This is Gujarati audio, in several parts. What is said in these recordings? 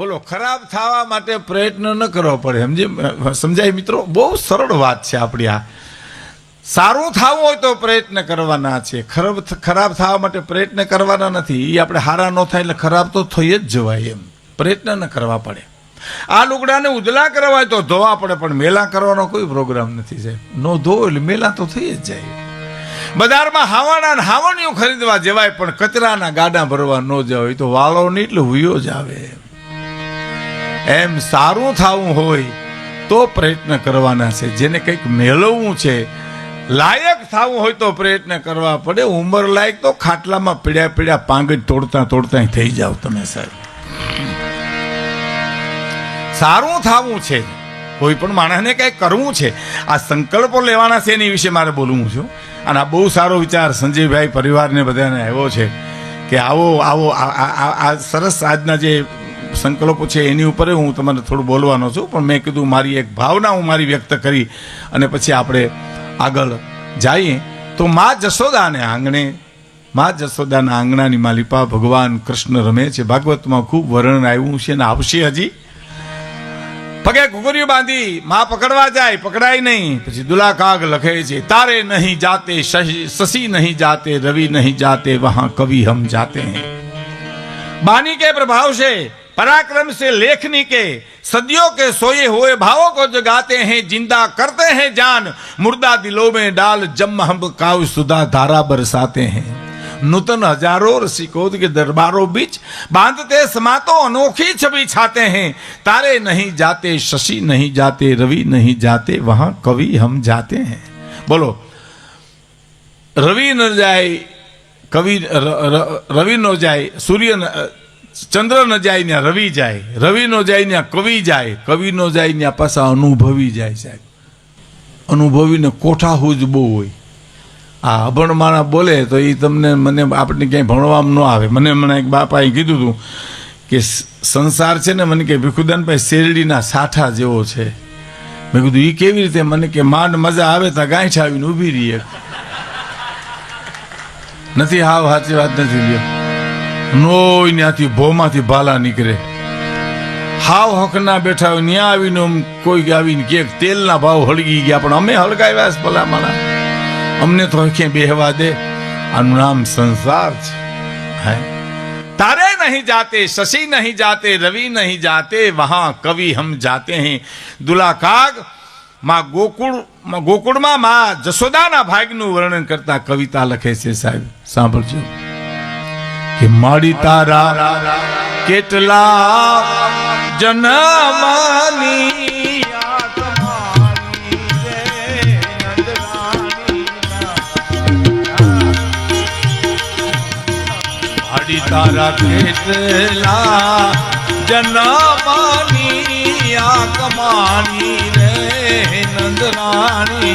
બોલો, ખરાબ થવા માટે પ્રયત્ન ન કરવો પડે. સમજી, સમજાય મિત્રો? બહુ સરળ વાત છે આપણી આ. સારું થવું હોય તો પ્રયત્ન કરવાના છે. ખરાબ ખરાબ થવા માટે પ્રયત્ન કરવાના નથી. એ આપણે હારા ન થાય એટલે ખરાબ તો થઈ જ જવાય એમ. પ્રયત્ન ન કરવા પડે. આ લુગડાને ઉદલા કરવા હોય તો ધોવા પડે, પણ મેલા કરવાનો કોઈ પ્રોગ્રામ નથી સાહેબ. નો ધો એટલે મેલા તો થઈ જ જાય. બજારમાં હાવાના હાવણીઓ ખરીદવા જવાય, પણ કચરાના ગાડા ભરવા ન જવાય. તો વાળો નહીં એટલે હુયો જ આવે એમ સારું થવું હોય તો પ્રયત્ન કરવાના છે. જેને કંઈક મેળવવું છે, લાયક થવું હોય તો પ્રયત્ન કરવા પડે. ઉંમર લાયક તો ખાટલામાં પીડ્યા પીડ્યા પાંગજ તોડતા તોડતા થઈ જાઓ તમે સાહેબ. સારું થવું છે. કોઈ પણ માણસને કંઈક કરવું છે. આ સંકલ્પો લેવાના છે એની વિશે મારે બોલવું છું અને આ બહુ સારો વિચાર સંજયભાઈ પરિવારને બધાને આવ્યો છે કે આવો આવો આ સરસ આજના જે સંકલ્પો છે એની ઉપર હું તમને થોડું બોલવાનો છું. પણ મેં કીધું મારી એક ભાવના હું મારી વ્યક્ત કરી અને પછી આપણે આગળ જઈએ. તો મા જશોદાને આંગણે, મા જશોદાના આંગણાની માલિપા ભગવાન કૃષ્ણ રમે છે. ભાગવતમાં ખૂબ વર્ણન આવ્યું છે અને આવશે હજી. પગે ઘુઘરીઓ બાંધી, માં પકડવા જાય, પકડાય નહીં. પછી દુલાકાગ લખે છે, તારે નહીં જાતે શશી નહીં જાતે, રવિ નહીં જાતે, વહાં કવિ હમ જાતે હૈ. બાની કે પ્રભાવ છે? पराक्रम से लेखनी के, सदियों के सोए हुए भावों को जगाते हैं, ज़िंदा करते हैं जान। मुर्दा दिलों में डाल, जम हम काव सुधा धारा बरसाते हैं। नूतन हज़ारों रसिकोद के दरबारों बीच बांधते समातो अनोखी छवि छाते हैं। तारे नहीं जाते, शशि नहीं जाते, रवि नहीं जाते, वहाँ कवि हम जाते हैं। बोलो, रवि न जाए, कवि रवि न जाए, सूर्य न ચંદ્ર ન જાય ત્યાં રવિ જાય, રવિ નો જાય ત્યાં કવિ જાય, કવિ નો જાય ત્યાં પાછા અનુભવી જાય સાહેબ. અનુભવીને કોઠા હુજ બહુ હોય. આ અભણ માણસ બોલે તો એ તમને મને આપણે ક્યાંય ભણવામાં ન આવે. મને મને એક બાપાએ કીધું હતું કે સંસાર છે ને મને કે ભીખુદાનભાઈ શેરડીના સાઠા જેવો છે. મેં કીધું એ કેવી રીતે? મને કે માંડ મજા આવે તો ગાંઠ આવીને ઊભી રહીએ નથી, હાવ સાચી વાત નથી લ્યો. નોય ત્યાંથી ભોમાંથી ભાલા નીકળે. હાવ હકના બેઠા હોય ત્યાં આવીને કોઈ આવીને કે તેલના ભાવ હળગી ગયા, પણ અમે હળગાવ્યા છે ભલા મારા અમને તો હકે બેહવા દે. આનું નામ સંસાર છે. હે? તારે નહીં જાતે, શશી નહીં જાતે, રવિ નહીં જાતે, વહા કવિ હમ જાતે હે. દુલાકાગ, માં ગોકુળ ગોકુળમાં માં જશોદાના ભાગનું વર્ણન કરતા કવિતા લખે છે સાહેબ. સાંભળજો. કે માડી તારા કેટલા જનમાની મારી તારા. કેટલા જનમાની આ કમાની રે નંદરાણી એ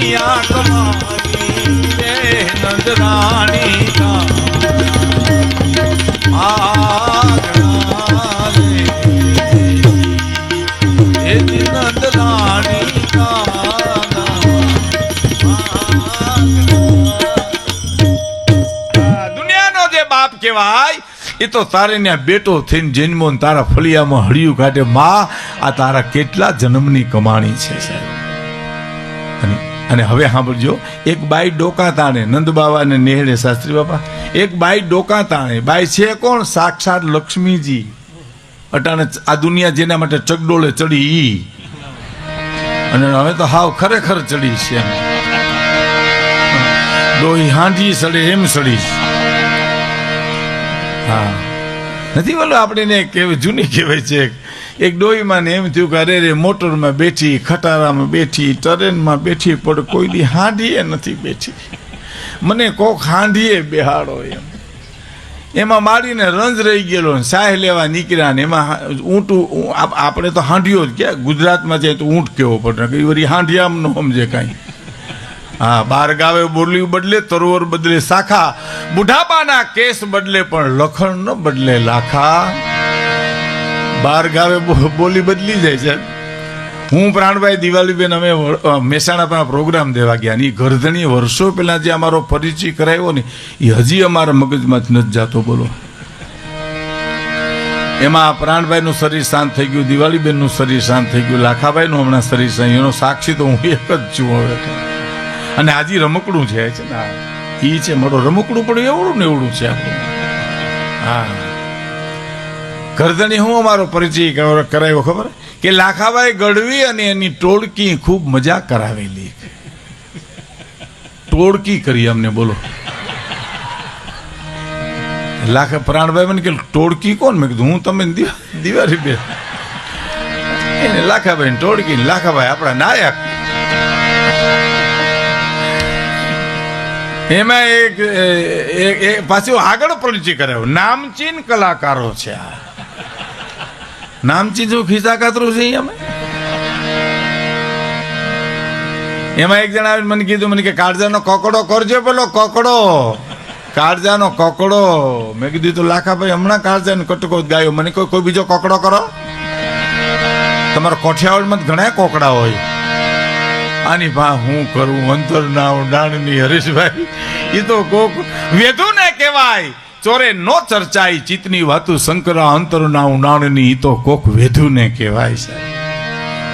બેટો રે નંદરાણી કેટલા જન્મની આ કમાની રે નંદરાણી નંદરાણી દુનિયાનો જે બાપ કહેવાય, એ તો તારે ત્યાં બેટો થઈને જન્મો તારા ફળિયામાં હળિયું કાઢે. માં, આ તારા કેટલા જન્મની કમાણી છે સાહેબ. અને અને હવે સાંભળજો, એક બાઈ ડોકા તાણે, નંદ બાબા ને નેહડે, શાસ્ત્રી બાપા, એક બાઈ ડોકા તાણે, બાઈ છે કોણ? સાક્ષાત લક્ષ્મીજી. અટાણે આ દુનિયા જેના માટે ચગડોળે ચડી ઈ. અને હવે તો હાવ ખરેખર ચડી છે એમ. ડોહી હાંડી સડે એમ સડી હા. નથી બોલો આપણે કેવી જૂની કહેવાય છે એક. ડોહીમાં ને એમ થયું કે અરે રે મોટરમાં બેઠી, ખટારામાં બેઠી ટ્રેનમાં બેઠી, પણ કોઈ દી હાંડીએ નથી બેઠી. મને કોક હાંડીએ બેહાડો એમ. એમાં મારીને રંજ રહી ગયેલો ને સાહ લેવા નીકળ્યા ને એમાં ઊંટ આપ- આપણે તો હાંડિયો જ ક્યાં? ગુજરાતમાં જાય તો ઊંટ કેવો પડે? કઈ વળી હાંડિયામ ન સમજે કાંઈ. હા, બાર ગાવે બોલ્યું બદલે, તરોવર બદલે શાખા. બુઢાપાના કેસ બદલે પણ લખણ ન બદલે લાખા. બાર ગાવે બોલી બદલી જાય છે. હું પ્રાણભાઈ દિવાલીબેન, અમે મહેસાણા પ્રોગ્રામ દેવા ગયા ને ઈ ગરધણી વર્ષો પહેલાં જે અમારો પરિચય કરાવ્યો ને એ હજી અમારા મગજમાં જ નથી જાતો, બોલો. એમાં પ્રાણભાઈનું શરીર શાંત થઈ ગયું દિવાળીબેનનું શરીર શાંત થઈ ગયું, લાખાભાઈનું હમણાં શરીર શાંત, એનો સાક્ષી તો હું એક જ છું હવે. અને આજે રમકડું છે છે ને? એ છે મારો રમકડું, પણ એવડું ને એવડું છે આપણું. હા. ગરદણી હું અમારો પરિચય કર- કરાવ્યો, ખબર? કે લાખાભાઈ ગઢવી અને એની ટોળકી ખૂબ મજા કરાવેલી. ટોળકી કરી અમને, બોલો. લાખ પ્રાણભાઈ મને કે ટોળકી કોણ? મેં કીધું, હું તમે દિવા- દિવાળી બે. એને લાખાભાઈ ટોળકી લાખાભાઈ આપણા નાયક એમાં એક પાછું આગળ પરિચય કર્યો નામચીન કલાકારો છે આ. નામચીન શું, ખિસ્સા કાતરું છે અમે? એમાં એક જણા મને કીધું, મને કે, કાળજાનો કોકડો કરજો પેલો કોકડો. કાળજાનો કોકડો. મેં કીધું તો લાખાભાઈ હમણાં કાળજાનો કટકો ગાયો. મને કોઈ કોઈ બીજો કોકડો કરો? તમારા કોઠિયાવાડમાં ઘણા કોકડા હોય. આની ભા હું કરું? અંતર ના ડાણની હરીશભાઈ. એ તો કોક વેધુ ને કહેવાય. ચોરે નો ચર્ચાય ચિતની વાતું શંકરા અંતર ના ઉડાણની એ તો કોક વેધુ ને કહેવાય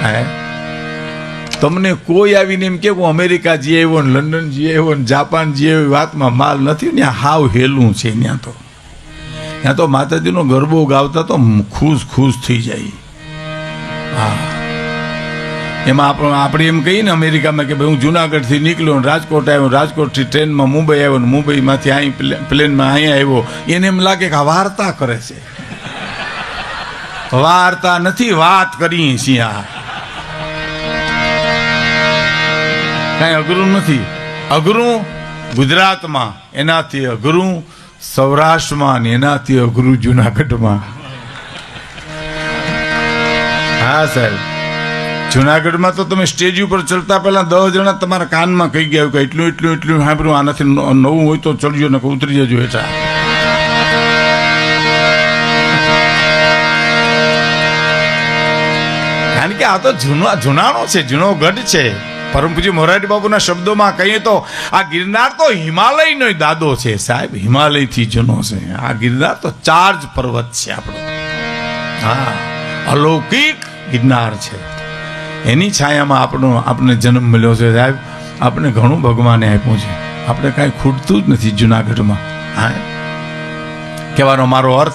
હે? તમને કોઈ આવીને એમ કે, હું અમેરિકા જઈ આવ્યો ને લંડન જઈ આવ્યો ને જાપાન જઈ આવ્યો વાતમાં માલ નથી. ને હાવ હેલું છે ત્યાં તો. ત્યાં તો માતાજીનો ગરબો ગાવતા તો ખુશ ખુશ થઈ જાય. હા. એમાં આપણે આપણે એમ કહીએ ને અમેરિકામાં કે ભાઈ હું જુનાગઢથી નીકળ્યો રાજકોટ આવ્યો, રાજકોટથી ટ્રેનમાં મુંબઈ આવ્યો ને મુંબઈમાંથી અહીં પ્લેનમાં અહીંયા આવ્યો, એને એમ લાગે કે આ વાર્તા કરે છે. વાર્તા નથી, વાત છીએ આ. કાંઈ અઘરું નથી. અઘરું ગુજરાતમાં, એનાથી અઘરું સૌરાષ્ટ્રમાં ને એનાથી અઘરું જુનાગઢમાં. હા, સાહેબ. જુનાગઢમાં તો તમે સ્ટેજ ઉપર ચડતા પહેલા દસ જણા તમારા કાનમાં કહી ગયા કે એટલું એટલું એટલું સાંભળ્યું આનાથી નવું હોય તો ચડજો ને ઉતરી જજો હેઠા કારણ કે આ તો જૂનો, જૂનાણો છે, જૂનો ગઢ છે. પરમ પૂજ્ય મોરારી બાબુના શબ્દોમાં કહીએ તો, આ ગિરનાર તો હિમાલયનો દાદો છે સાહેબ, હિમાલયથી જૂનો છે. આ ગિરનાર તો ચાર્જ પર્વત છે આપણો. હા, અલૌકિક ગિરનાર છે. એની છાયામાં આપણો આપણને જન્મ મળ્યો છે સાહેબ. આપણે ઘણું ભગવાને આપ્યું છે. આપણે કાંઈ ખૂટતું જ નથી જુનાગઢમાં. હા. કહેવાનો મારો અર્થ,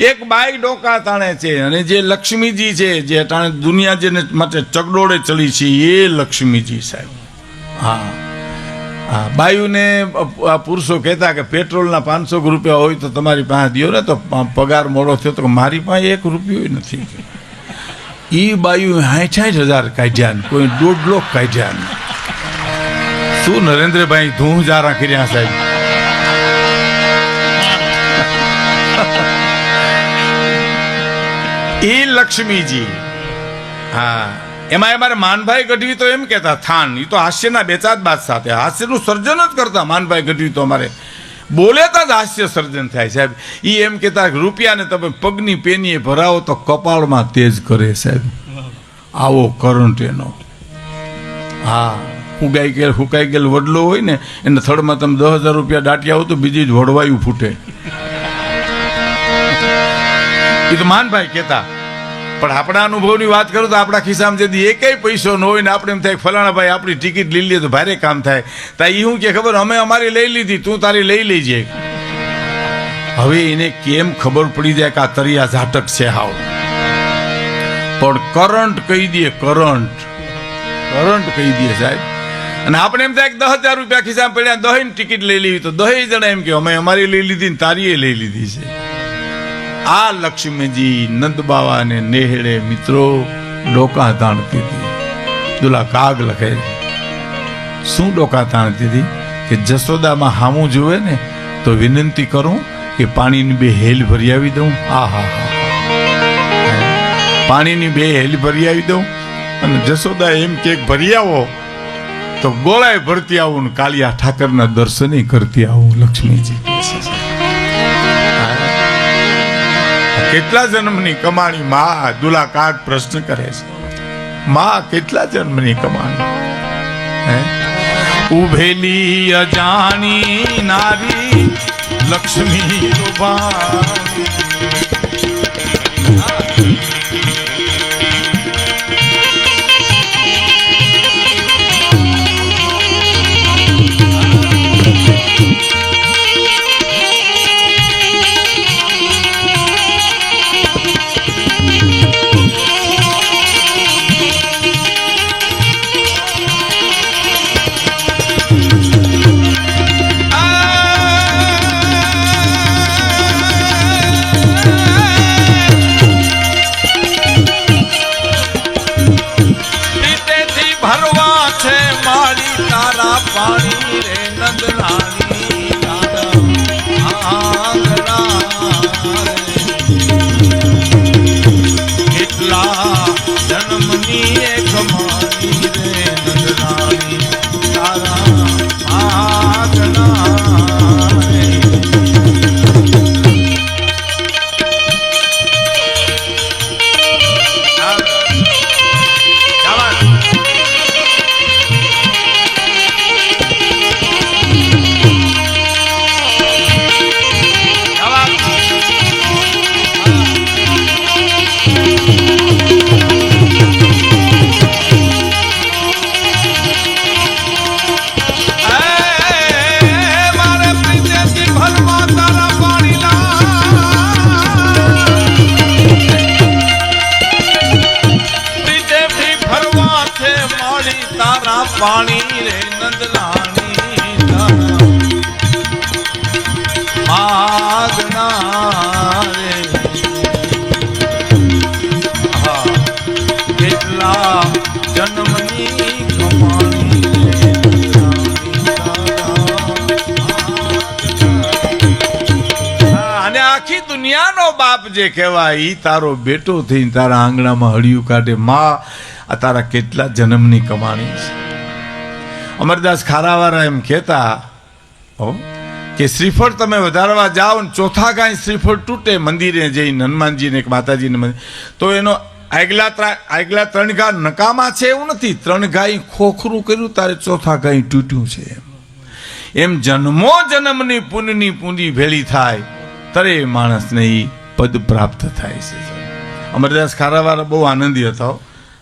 એક બાઈ ડોકા તાણે છે અને જે લક્ષ્મીજી છે, જે તાણે દુનિયા જેને માટે ચગડોળે ચડી છે, એ લક્ષ્મીજી સાહેબ. હા. હા, બાયુને પુરુષો કહેતા કે પેટ્રોલના પાંચસો રૂપિયા હોય તો તમારી પાસે દો ને, તો પગાર મોડો થયો તો મારી પાસે એક રૂપિયો નથી. ઈ બાયુ સાઠ હજાર કાઢ્યા કોઈ દોઢ લોક કાઢ્યા શું નરેન્દ્રભાઈ ધૂં જારા કર્યા સાહેબ? એ લક્ષ્મીજી. હા એમાં અમારે માનભાઈ ગઢવી તો એમ કહેતા, થાન એ તો હાસ્યના બેચાદ બાદ સાથે, હાસ્યનું સર્જન જ કરતા માનભાઈ ગઢવી તો અમારે. બોલેતા જ હાસ્ય સર્જન થાય સાહેબ. એ એમ કહેતા રૂપિયાને તમે પગની પેનીએ ભરાવો તો કપાળમાં તેજ કરે સાહેબ. આવો કરંટ એનો. હા, ઉગાઈ ગયેલ ફૂકાઈ ગયેલ વડલો હોય ને, એને થડમાં તમે દસ હજાર રૂપિયા દાટ્યા હો તો બીજી જ વડવાયું ફૂટે. એ તો માનભાઈ કહેતા. પણ આપણા અનુભવની વાત કરું તો આપણા ખિસ્સામાં જેથી એકેય પૈસો ન હોય ને આપણે એમ થાય ફલાણા ભાઈ આપણી ટિકિટ લઈ લઈએ તો ભારે કામ થાય. તા એ શું કે ખબર અમે અમારી લઈ લીધી, તું તારી લઈ લેજે. હવે એને કેમ ખબર પડી જાય કે આ તરિયા ઝાટક છે હાવ. પણ કરંટ કહી દે, કરંટ. કરંટ કહી દે સાહેબ. અને આપણે એમ થાય કે દસ હજાર રૂપિયા ખિસ્સામાં પડ્યા દહીં ટિકિટ લઈ લેવી. તો દહીં જણા એમ કે અમે અમારી લઈ લીધી ને તારીએ લઈ લીધી છે. આ લક્ષ્મીજી નંદ બાવા ને નેહળે મિત્રો ડોકા તાણતી હતી. દુલા કાગ લખે. શું ડોકા તાણતી હતી? કે જસોદામાં હામું જુએ ને તો વિનંતી કરું કે પાણીની બે હેલ ભરી આવી દઉં. આ, હા હા. પાણીની બે હેલ ભરી આવી દઉં અને જસોદા એમ કે ભરી આવો તો ગોળાએ ભરતી આવું ને કાલિયા ઠાકરના દર્શને કરતી આવું લક્ષ્મીજી. કેટલા જન્મની કમાણી માં દુલાકાટ પ્રશ્ન કરે છે? માં કેટલા જન્મની કમાણી? ઉભેલી અજાણી નારી લક્ષ્મી રૂપાણી રે નંદરાણી અને આખી દુનિયાનો બાપ જે કહેવાય, ઈ તારો બેટો થઈને તારા આંગણામાં હળિયું કાઢે. માં, આ તારા કેટલા જન્મની કમાણી છે. અમરદાસ ખારાવાળા એમ કહેતા હો, કે શ્રીફળ તમે વધારવા જાઓ ને ચોથા કાંઈ શ્રીફળ તૂટે મંદિરે જઈને હનુમાનજીને કે માતાજીને મંદિર. તો એનો આગલા આગલા ત્રણ ઘા નકામા છે એવું નથી. ત્રણ ગાય ખોખરું કર્યું તારે ચોથા ગાય તૂટ્યું છે એમ. એમ જન્મો જન્મની પુનની પૂંજી ભેળી થાય ત્યારે માણસને એ પદ પ્રાપ્ત થાય છે. અમરદાસ ખારાવાળા બહુ આનંદી હતો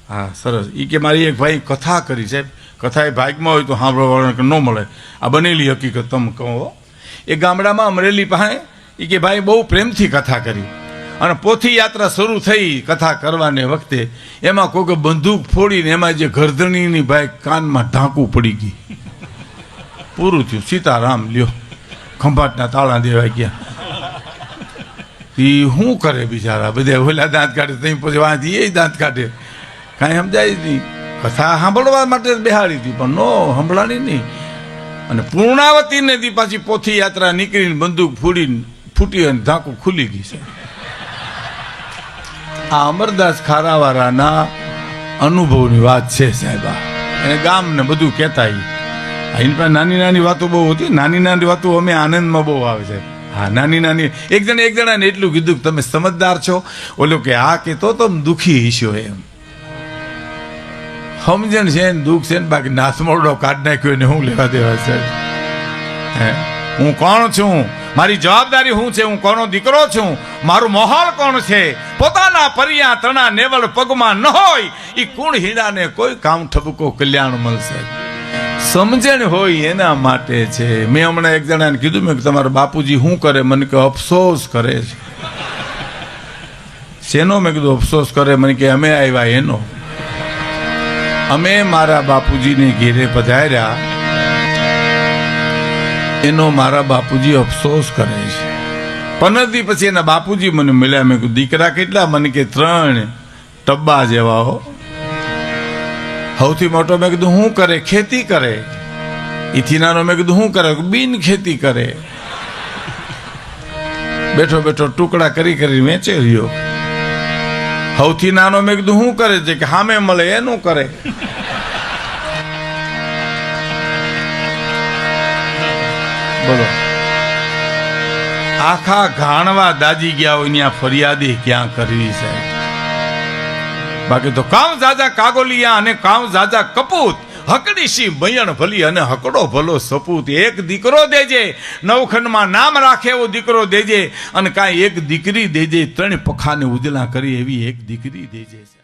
હા. સરસ. એ કે મારી એક ભાઈ કથા કરી સાહેબ કથા એ ભાગમાં હોય તો સાંભળવા ન મળે. આ બનેલી હકીકત તમે કહો. એ ગામડામાં અમરેલી પાસે એ કે ભાઈ બહુ પ્રેમથી કથા કરી. અને પોથી યાત્રા શરૂ થઈ કથા કરવાને વખતે એમાં કોઈક બંદૂક ફોડીને એમાં જે ગરદણીની ભાઈ કાનમાં ઢાંકું પડી ગઈ. પૂરું થયું. સીતારામ લ્યો. ખંભાટના તાળા દેવાઈ ગયા. એ શું કરે બિચારા? બધા ઓલા દાંત કાઢે, તઈ પછી વાંચી એ દાંત કાઢે. કાંઈ સમજાય જ નહીં. કથા સાંભળવા માટે બેહાડી હતી, પણ નો સંભળાણી નહીં. અને પૂર્ણાવતીને દી પાછી પોથી યાત્રા નીકળીને બંદૂક ફૂડીને ફૂટી અને ઢાંકું ખુલી ગઈ છે. આ અમરદાસ ખારાવાળાના અનુભવની વાત છે સાહેબ આ. એને ગામને બધું કહેતા. આ એની પાસે નાની નાની વાતો બહુ હતી. નાની નાની વાતો અમે આનંદમાં બહુ આવે છે. હા, નાની નાની, એક જણા એક જણાને એટલું કીધું કે તમે સમજદાર છો. ઓલો કે, હા, કે તો તમે દુઃખી હશો એમ. સમજણ છે ને, દુઃખ છે ને, બાકી નાસમોરડો કાઢ નાખ્યો ને હું લેવા દેવા છે? હે? હું કોણ છું? મારી જવાબદારી શું છે? હું કોનો દીકરો છું? મારું માહોલ કોણ છે? પોતાના પરિયા તણા નેવળ પગમાં ન હોય એ કુણ હીરાને કોઈ કામ ઠબકો કલ્યાણ મળશે? સમજણ હોય એના માટે છે. મેં હમણાં એક જણાને કીધું, મેં કે તમારા બાપુજી શું કરે? મને કે અફસોસ કરે છે. શેનો? મેં કીધું, અફસોસ કરે. મને કે, અમે આવ્યા એનો. અમે મારા બાપુજીને ઘેરે પધાર્યા. એનો મારા બાપુજી અફસોસ કરે છે. પંદર દી પછી એના બાપુજી મને મળ્યા. મેં કીધું, દીકરા કેટલા? મને કે, ત્રણ ટબ્બા જેવા હો. સૌથી મોટો મેં કીધું શું કરે? ખેતી કરે? ઈથી નાનો મેં કીધું શું કરે? બિન ખેતી કરે. બેઠો બેઠો ટુકડા કરી કરી વેચે રહ્યો. સૌથી નાનો મેં કીધું શું કરે છે? કે સામે મળે, એનું કરે. બોલો. આખા ઘાણવા દાજી ગયા હોય ત્યાં ફરિયાદી ક્યાં કરવી સાહેબ બાકી તો કામ જાજા કાગોલિયા અને કામ જાજા કપૂત. હકડીશી મયણ ભલી અને હકડો ભલો સપૂત. એક દીકરો દેજે, નવખંડમાં નામ રાખે એવો દીકરો દેજે અને કાંઈ એક દીકરી દેજે, ત્રણ પખાને ઉજલા કરી એવી એક દીકરી દેજે